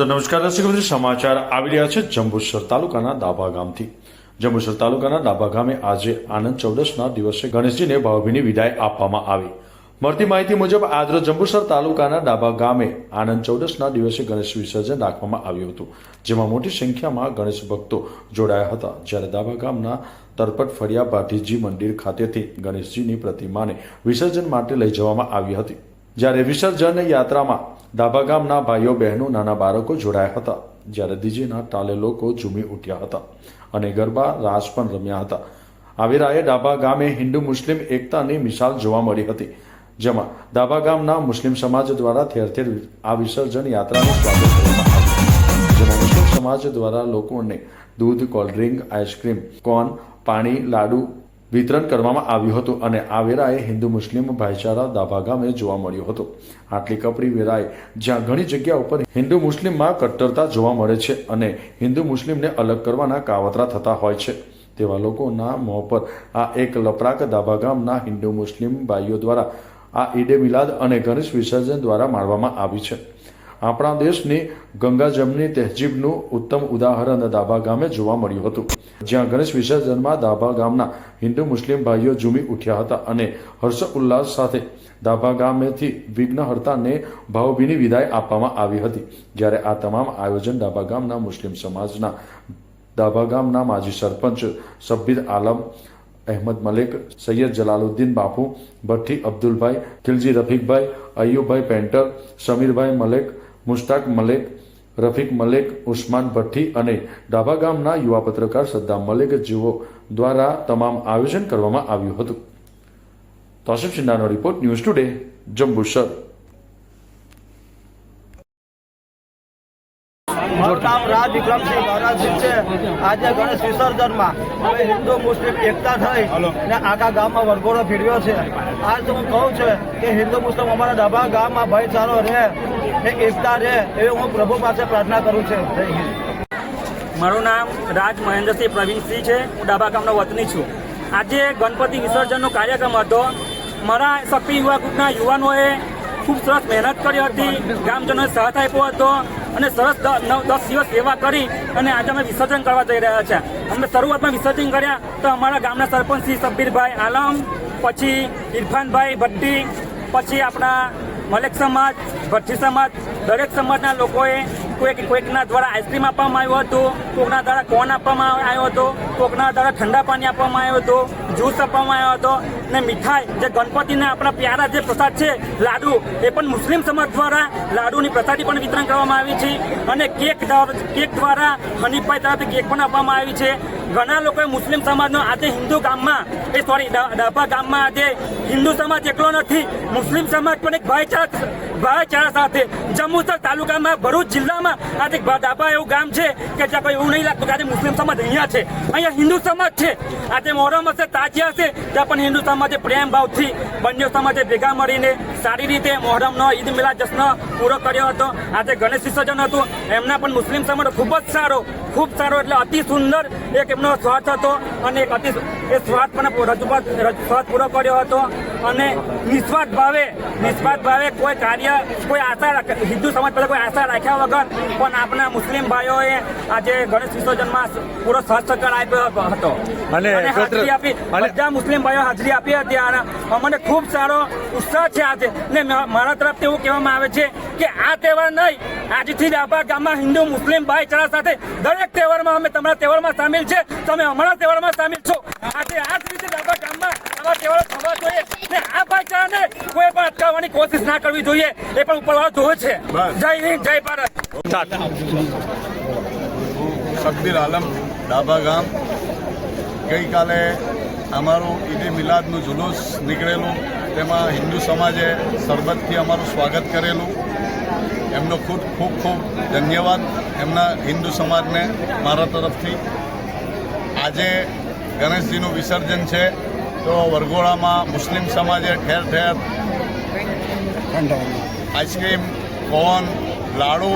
તો નમસ્કાર દર્શક મિત્રો, સમાચાર આવી રહ્યા છે જંબુસર તાલુકાના દાભા ગામથી. જંબુસર તાલુકાના દાભા ગામે આજે આનંદ ચૌદસના દિવસે ગણેશજીને ભાવભીની વિદાય આપવામાં આવી. મળતી માહિતી મુજબ આજરોજ જંબુસર તાલુકાના ડાબા ગામે આનંદ ચૌદસના દિવસે ગણેશ વિસર્જન રાખવામાં આવ્યું હતું, જેમાં મોટી સંખ્યામાં ગણેશ ભક્તો જોડાયા હતા. જ્યારે દાભા ગામના તરપટ ફળિયા ભાટીજી મંદિર ખાતેથી ગણેશજીની પ્રતિમાને વિસર્જન માટે લઈ જવામાં આવી હતી. જ્યારે વિસર્જન યાત્રામાં ડાબા ગામના ભાઈઓ, બહેનો, નાના બાળકો જોડાયા હતા. જ્યારે દીજીના તાલે લોકો ઝૂમી ઉઠ્યા હતા અને ગરબા રાસ પણ રમ્યા હતા. આવેરાએ ડાબા ગામે હિન્દુ મુસ્લિમ એકતાની મિસાલ જોવા મળી હતી, જેમાં ડાબા ગામના મુસ્લિમ સમાજ દ્વારા ઠેર ઠેર આ વિસર્જન યાત્રાનું સ્વાગત કરવામાં આવ્યું. જેમાં મુસ્લિમ સમાજ દ્વારા લોકોને દૂધ, કોલ્ડ્રિંક, આઈસ્ક્રીમ કોર્ન પાણી, લાડુ વિતરણ કરવામાં આવ્યું હતું અને આ વેરાએ હિન્દુ મુસ્લિમ ભાઈચારા દાભા ગામે જોવા મળ્યો હતો. આટલી કપરી વેરાએ જ્યાં ઘણી જગ્યા ઉપર હિન્દુ મુસ્લિમમાં કટ્ટરતા જોવા મળે છે અને હિન્દુ મુસ્લિમને અલગ કરવાના કાવતરા થતા હોય છે. તેવા લોકોના મોં પર આ એક લપરાક દાભા ગામના હિન્દુ મુસ્લિમ ભાઈઓ દ્વારા આ ઈડે મિલાદ અને ગણેશ વિસર્જન દ્વારા માણવામાં આવી છે. આપણા દેશની ગંગા જમની તહેજીબનું ઉત્તમ ઉદાહરણ દાભા ગામે જોવા મળ્યું હતું. જ્યાં ગણેશ વિસર્જનમાં દાભા ગામના હિન્દુ મુસ્લિમ ભાઈઓ ઝૂમી ઉઠ્યા હતા અને હર્ષ ઉલ્લાસ સાથે દાભા ગામેથી વિઘ્નહર્તાને ભાવભીની વિદાય આપવામાં આવી હતી. જ્યારે આ તમામ આયોજન દાભા ગામના મુસ્લિમ સમાજના દાભા ગામના માજી સરપંચ સબ્બીર આલમ, અહેમદ મલિક, સૈયદ જલાલુદ્દીન બાપુ, ભઠ્ઠી અબ્દુલભાઈ, ખિલજી રફીકભાઈ, અયુબભાઈ પેન્ટર, સમીરભાઈ મલેક મુશ્તાક મલેક, રફીક મલેક, ઉસ્માન ભઠ્ઠી અને ડાભા ગામના યુવા પત્રકાર સદ્દામ મલેક જેઓ દ્વારા તમામ આયોજન કરવામાં આવ્યું હતું. Tosif સિન્હાનો report, news today, Jambusar. Raj Vikramsinh છે આજે ગણેશ વિસર્જનમાં હવે હિન્દુ મુસ્લિમ એકતા થઈ ને આખા ગામમાં વરઘોડો ફેરવ્યો છે. આજ હું કહું છું કે હિન્દુ મુસ્લિમ અમારા ડાબા ગામમાં ભાઈચારો રહે ને એકતા રહે એવી હું પ્રભુ પાસે પ્રાર્થના કરું છું. જય હિન્દ. મારું નામ રાજ મહેન્દ્રસિંહ પ્રવીણસિંહ છે. હું ડાબા ગામનો વતની છું. આજે ગણપતિ વિસર્જનનો કાર્યક્રમ હતો. મારા શક્તિ યુવા ગ્રુપના યુવાનોએ ખૂબ સરસ મહેનત કરી હતી. ગામજનોએ સાથ આપ્યો હતો. અને સરસ દસ દિવસ સેવા કરી અને આજે અમે વિસર્જન કરવા જઈ રહ્યા છે. અમે શરૂઆતમાં વિસર્જન કર્યા તો અમારા ગામના સરપંચ શ્રી સબ્બીરભાઈ આલમ, પછી ઇરફાનભાઈ ભટ્ટી, પછી આપણા મલેક સમાજ ભટ્ટી સમાજ, દરેક સમાજના લોકોએ કોઈક કોઈકના દ્વારા આઈસ્ક્રીમ આપવામાં આવ્યું હતું, કોકના દ્વારા કોન આપવામાં આવ્યો હતો, કોકના દ્વારા ઠંડા પાણી આપવામાં આવ્યું હતું જ્યુસ આપવામાં આવ્યો હતો. ને મીઠાઈ, જે ગણપતિના આપણા પ્યારા જે પ્રસાદ છે, લાડુ, એ પણ મુસ્લિમ સમાજ દ્વારા લાડુની પ્રસાદી પણ વિતરણ કરવામાં આવી છે. અને કેક કેક દ્વારા હનીફભાઈ તરફથી કેક પણ આપવામાં આવી છે. ઘણા લોકોએ મુસ્લિમ સમાજનો આજે હિન્દુ ગામમાં, એ સોરી ડાભા ગામમાં આજે હિન્દુ સમાજ એકલો નથી. મુસ્લિમ સમાજ પણ એક ભાઈચારા ભાઈચારા સાથે. જંબુસર તાલુકામાં, ભરૂચ જિલ્લામાં આજે ડાબા એવું ગામ છે કે જ્યાં કોઈ એવું નહીં લાગતું કે આજે મુસ્લિમ સમાજ અહીંયા છે. અહીંયા હિન્દુ સમાજ છે. આજે મોહરમ હશે, તાજિયા હશે, ત્યાં પણ હિન્દુ સમાજે પ્રેમ ભાવથી બંને સમાજે ભેગા મળીને સારી રીતે મોહરમનો ઈદ મિલાદ જશ્ન પૂરો કર્યો હતો. આજે ગણેશ વિસર્જન હતું. એમના પણ મુસ્લિમ સમાજ ખૂબ જ સારો ખૂબ સારો એટલે અતિ સુંદર એક એમનો સ્વાર્થ હતો અને એક અતિ એ સ્વાર્થ પણ રજૂઆત સ્વાદ પૂરો કર્યો હતો. અને નિસ્વાર્થ ભાવે નિસ્વાર્થ ભાવે કોઈ કાર્ય કોઈ આશા હિન્દુ સમાજ પર કોઈ આશા રાખ્યા વગર પણ આપણા મુસ્લિમ ભાઈઓએ આજે ગણેશ વિસર્જનમાં પૂરો સહજ સહકાર આપ્યો હતો. અને હાજરી આપી બધા મુસ્લિમ ભાઈઓ હાજરી આપી હતી. અને અમને ખૂબ સારો ઉત્સાહ છે આજે. ને મારા તરફથી એવું કહેવામાં આવે છે કે આ તહેવાર નહીં આજથી જ આપણા ગામમાં હિન્દુ મુસ્લિમ ભાઈચારા સાથે દરેક તહેવારમાં અમે તમારા તહેવારમાં સામેલ છે. તમે અમારા તહેવારમાં સામેલ છો. આજે આ જ રીતે આપણા ગામમાં આવા તહેવારો થવા જોઈએ. ને આ ભાઈચારાને કોઈ પણ અટકાવવાની કોશિશ ના કરવી જોઈએ. એ પણ ઉપરવાળો જોવે છે. જય હિન્દ જય ભારત. શબ્બીર આલમ ડાભા ગામ. ગઈકાલે અમારું ઈદે મિલાદનું જુલુસ નીકળેલું. તેમાં હિન્દુ સમાજે સરબતથી અમારું સ્વાગત કરેલું. એમનો ખૂબ ખૂબ ખૂબ ધન્યવાદ એમના હિન્દુ સમાજને મારા તરફથી. આજે ગણેશજીનું વિસર્જન છે, તો વરઘોડામાં મુસ્લિમ સમાજે ઠેર ઠેર આઈસ્ક્રીમ, કોન, લાડુ,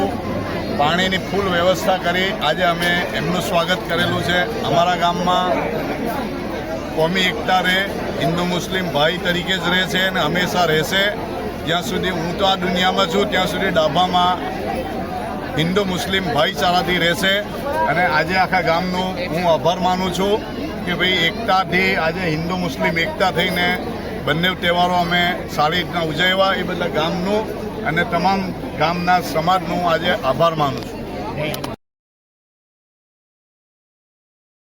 પાણીની ફૂલ વ્યવસ્થા કરી આજે અમે એમનું સ્વાગત કરેલું છે. અમારા ગામમાં કોમી એકતા રહે હિન્દુ મુસ્લિમ ભાઈ તરીકે જ રહે છે અને હંમેશા રહેશે. જ્યાં સુધી હું તો આ દુનિયામાં છું, ત્યાં સુધી ડાભામાં હિન્દુ મુસ્લિમ ભાઈચારાથી રહેશે. અને આજે આખા ગામનો હું આભાર માનું છું કે ભાઈ એકતાથી આજે હિન્દુ મુસ્લિમ એકતા થઈને બંને તહેવારો અમે સારી રીતના ઉજવ્યા એ બધા ગામનું અને તમામ ગામના સમાજનું આજે આભાર માનું છું.